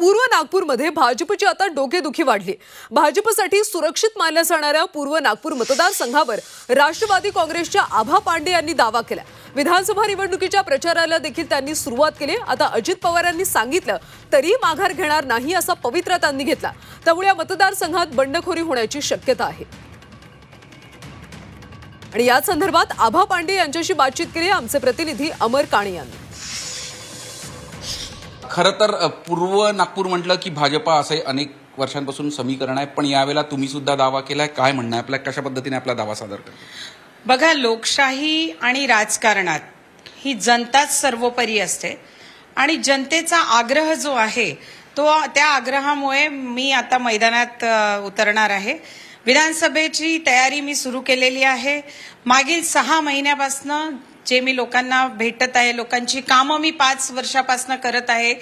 पूर्व नागपूरमध्ये भाजपची आता डोकेदुखी वाढली. भाजपसाठी सुरक्षित मानल्या जाणाऱ्या पूर्व नागपूर मतदारसंघावर राष्ट्रवादी काँग्रेसच्या आभा पांडे यांनी दावा केला. विधानसभा निवडणुकीच्या प्रचाराला देखील त्यांनी सुरुवात केली. आता अजित पवार यांनी सांगितलं तरी माघार घेणार नाही असा पवित्रा त्यांनी घेतला. त्यामुळे या मतदारसंघात बंडखोरी होण्याची शक्यता आहे. आणि या संदर्भात आभा पांडे यांच्याशी बातचीत केली. आमचे प्रतिनिधी अमर काणे यांनी. खरं तर पूर्व नागपूर म्हटलं की भाजपा असे अनेक वर्षांपासून समीकरण आहे पण यावेळेला तुम्ही सुद्धा दावा केलाय. काय म्हणणं आहे? आपल्या कशा पद्धतीने आपला दावा सादर करता? बघा लोकशाही आणि राजकारणात ही जनताच सर्वोपरी असते आणि जनतेचा आग्रह जो आहे तो त्या आग्रहामुळे मी आता मैदानात उतरणार आहे. विधानसभेची तयारी मी सुरू केलेली आहे. मागील सहा महिन्यापासून जे मी लोकांना भेटत आहे लोकांची कामं मी पाच वर्षापासनं करत आहे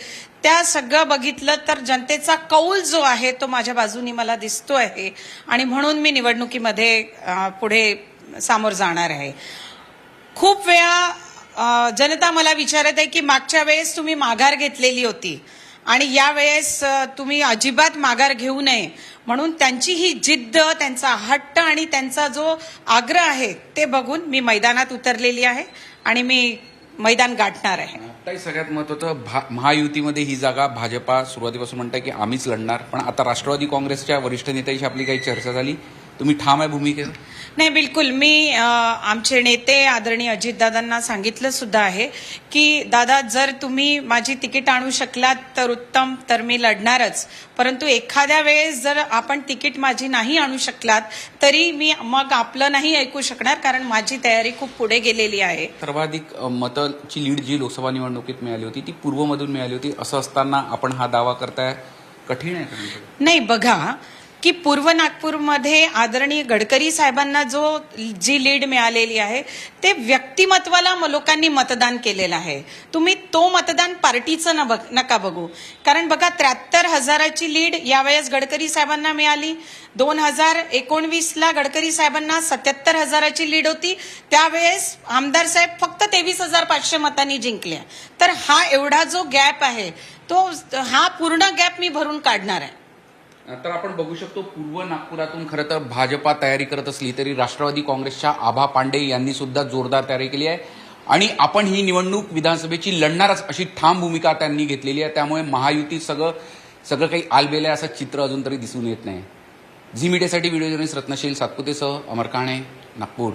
त्या सगळं बघितलं तर जनतेचा कौल जो आहे तो माझ्या बाजूनी मला दिसतो आहे. आणि म्हणून मी निवडणुकीमध्ये पुढे सामोर जाणार आहे. खूप वेळा जनता मला विचारत आहे की मागच्या वेळेस तुम्ही माघार घेतलेली होती. आणि यावेळेस तुम्ही अजिबात माघार घेऊ नये. म्हणून त्यांची ही जिद्द त्यांचा हट्ट आणि त्यांचा जो आग्रह आहे ते बघून मी मैदानात उतरलेली आहे आणि मी मैदान गाठणार आहे. आताही सगळ्यात महत्वाचं भा महायुतीमध्ये ही जागा भाजपा सुरुवातीपासून म्हणताय की आम्हीच लढणार. पण आता राष्ट्रवादी काँग्रेसच्या वरिष्ठ नेत्याशी आपली काही चर्चा झाली. तुम्ही ठाम आहे भूमिकेवर नाही बिलकुल. मी आमचे नेते आदरणीय अजितदादांना सांगितलं सुद्धा आहे की दादा जर तुम्ही माझी तिकीट आणू शकलात तर उत्तम तर मी लढणारच. परंतु एखाद्या वेळेस जर आपण तिकीट माझी नाही आणू शकलात तरी मी मग आपलं नाही ऐकू शकणार कारण माझी तयारी खूप पुढे गेलेली आहे. सर्वाधिक मताची लीड जी लोकसभा निवडणुकीत मिळाली होती ती पूर्वमधून मिळाली होती. असं असताना आपण हा दावा करताय? कठीण आहे. नाही बघा की पूर्व नागपूरमध्ये आदरणीय गडकरी साहेबांना जो जी लीड मिळालेली आहे ते व्यक्तिमत्वाला म- लोकांनी मतदान केलेलं आहे. तुम्ही तो मतदान पार्टीचं न बघ नका बघू. कारण बघा त्र्याहत्तर हजाराची लीड यावेळेस गडकरी साहेबांना मिळाली. दोन हजार एकोणवीसला गडकरी साहेबांना सत्याहत्तर हजाराची लीड होती. त्यावेळेस आमदार साहेब फक्त तेवीस हजार पाचशे मतांनी जिंकल्या तर हा एवढा जो गॅप आहे तो हा पूर्ण गॅप मी भरून काढणार आहे. तर आपण बघू शकतो पूर्व नागपुरातून खरं तर भाजपा तयारी करत असली तरी राष्ट्रवादी काँग्रेसच्या आभा पांडे यांनी सुद्धा जोरदार तयारी केली आहे. आणि आपण ही निवडणूक विधानसभेची लढणारच अशी ठाम भूमिका त्यांनी घेतलेली आहे. त्यामुळे महायुती सगळं सगळं काही आलबेलं आहे असं चित्र अजून तरी दिसून येत नाही. झी मीडियासाठी व्हिडिओ जर्नलिस्ट रत्नशील सातपुतेसह अमर काणे नागपूर.